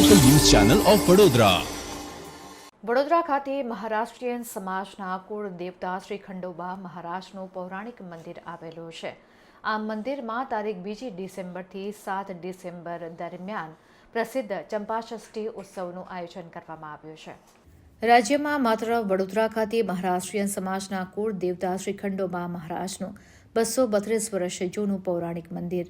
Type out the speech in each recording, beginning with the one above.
Channel of Vadodara Vadodara ખાતે મહારાષ્ટ્રીયન સમાજના કુળ દેવતા શ્રી ખંડોબા મહારાજનું પૌરાણિક મંદિર આવેલું છે. આ મંદિરમાં તારીખ બીજી ડિસેમ્બરથી સાત ડિસેમ્બર દરમિયાન પ્રસિદ્ધ ચંપાષષ્ઠી ઉત્સવનું આયોજન કરવામાં આવ્યું છે. રાજ્યમાં માત્ર વડોદરા ખાતે મહારાષ્ટ્રીયન સમાજના કુળ દેવતા શ્રી ખંડોબા મહારાજનું બસો બત્રીસ વર્ષ જૂનું પૌરાણિક મંદિર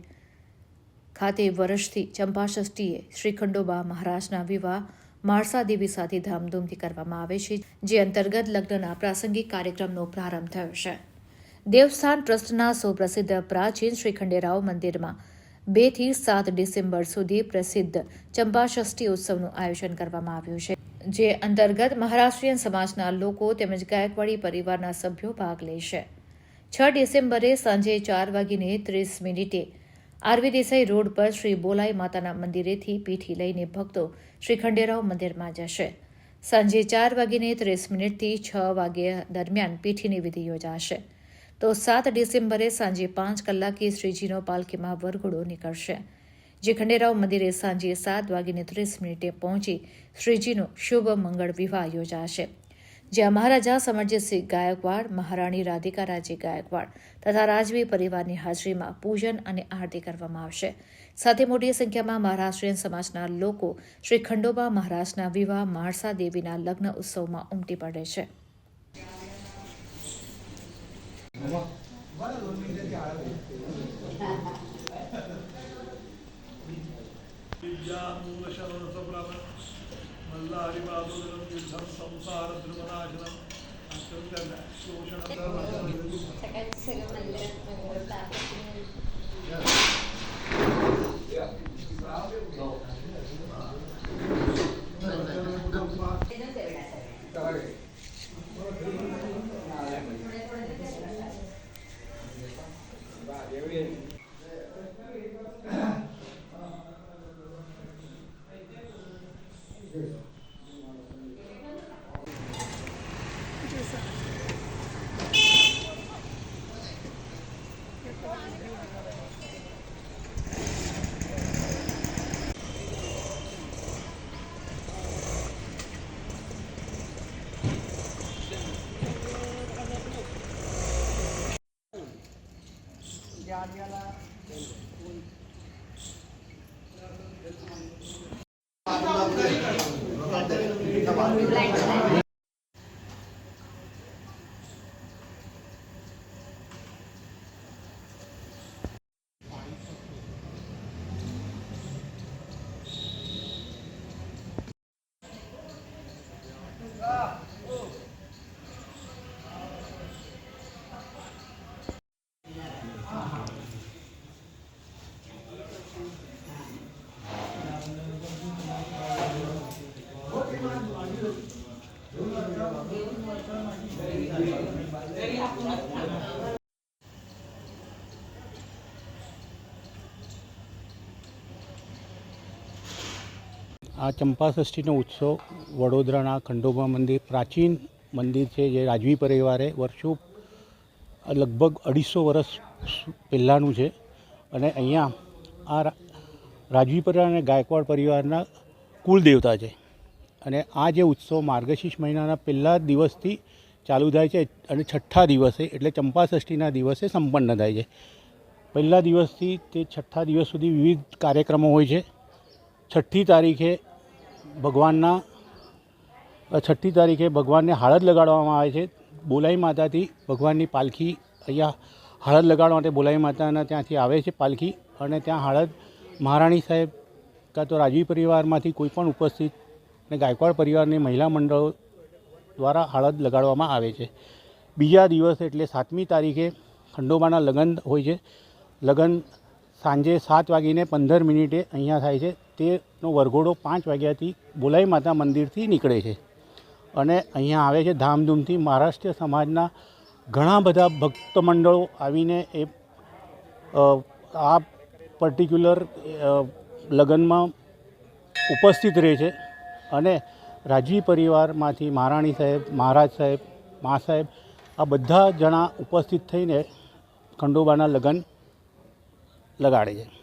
ખાતે વર્ષથી ચંપાષષ્ઠીએ શ્રીખંડોબા મહારાજના વિવાહ માળસા દેવી સાથે ધામધૂમથી કરવામાં આવે છે, જે અંતર્ગત લગ્નના પ્રાસંગિક કાર્યક્રમનો પ્રારંભ થયો છે. દેવસ્થાન ટ્રસ્ટના સુપ્રસિદ્ધ પ્રાચીન શ્રીખંડેરાવ મંદિરમાં બેથી સાત ડિસેમ્બર સુધી પ્રસિદ્ધ ચંપાષષ્ઠી ઉત્સવનું આયોજન કરવામાં આવ્યું છે, જે અંતર્ગત મહારાષ્ટ્રીયન સમાજના લોકો તેમજ ગાયકવાડી પરિવારના સભ્યો ભાગ લેશે છ ડિસેમ્બરે સાંજે ચાર વાગીને ત્રીસ મિનિટે આરવી દેસાઈ રોડ પર શ્રી બોલાઈ માતાના મંદિરેથી પીઠી લઈને ભક્તો શ્રી ખંડેરાવ મંદિરમાં જશે. સાંજે ચાર વાગીને ત્રીસ મિનિટથી છ વાગ્યા દરમિયાન પીઠીની વિધિ યોજાશે. તો સાત ડિસેમ્બરે સાંજે પાંચ કલાકે શ્રીજીનો પાલખીમાં વરઘોડો નીકળશે. જે ખંડેરાવ મંદિરે સાંજે સાત વાગીને ત્રીસ મિનિટે પહોંચી શ્રીજીનો શુભ મંગળ વિવાહ યોજાશે. જ્યાં મહારાજા સમરજીતસિંહ ગાયકવાડ, મહારાણી રાધિકા રાજે ગાયકવાડ તથા રાજવી પરિવારની હાજરીમાં પૂજન અને આરતી કરવામાં આવશે. સાથે મોટી સંખ્યામાં મહારાષ્ટ્રીયન સમાજના લોકો શ્રી ખંડોબા મહારાજના વિવાહ માળસા દેવીના લગ્ન ઉત્સવમાં ઉમટી પડે છે. നല്ല അരിവാദനം യുദ്ധം സംസാരത്തിനും അനാശനം അറ്റം തന്നെ ചൂഷണം Yargılar. Yeah. આ ચંપાષષ્ઠીનો ઉત્સવ વડોદરાના ખંડોબા મંદિર, પ્રાચીન મંદિર છે જે રાજવી પરિવારે વર્ષો, લગભગ અઢીસો વર્ષ પહેલાંનું છે. અને અહીંયા આ રાજવી પરિવાર અને ગાયકવાડ પરિવારના કુલ દેવતા છે. અને આ જે ઉત્સવ માર્ગશીર્ષ મહિનાના પહેલા દિવસથી ચાલુ થાય છે અને છઠ્ઠા દિવસે એટલે ચંપાષષ્ઠીના દિવસે સંપન્ન થાય છે. પહેલા દિવસથી તે છઠ્ઠા દિવસ સુધી વિવિધ કાર્યક્રમો હોય છે. છઠ્ઠી તારીખે ભગવાનના છઠ્ઠી તારીખે ભગવાનને હાળદ લગાડવામાં આવે છે. બોલાઈ માતાથી ભગવાનની પાલખી અહીંયા હાળદ લગાડવા માટે બોલાઈ માતાના ત્યાંથી આવે છે પાલખી અને ત્યાં હાળદ મહારાણી સાહેબ કાં તો રાજવી પરિવારમાંથી કોઈ પણ ઉપસ્થિત અને ગાયકવાડ પરિવારની મહિલા મંડળો દ્વારા હાળદ લગાડવામાં આવે છે. બીજા દિવસે એટલે સાતમી તારીખે ખંડોબાના લગ્ન હોય છે. લગ્ન સાંજે સાત વાગીને પંદર મિનિટે અહીંયા થાય છે. તેનો વરઘોડો પાંચ વાગ્યાથી બોલાઈ માતા મંદિરથી નીકળે છે. અને અહીંયા આવે છે ધામધૂમથી મહારાષ્ટ્રીય સમાજના ઘણા બધા ભક્ત મંડળો આવીને એ આ પર્ટિક્યુલર લગ્નમાં ઉપસ્થિત રહે છે. અને રાજવી પરિવારમાંથી મહારાણી સાહેબ, મહારાજ સાહેબ, મા સાહેબ આ બધા જણા ઉપસ્થિત થઈને ખંડોબાના લગ્ન લગાડે છે.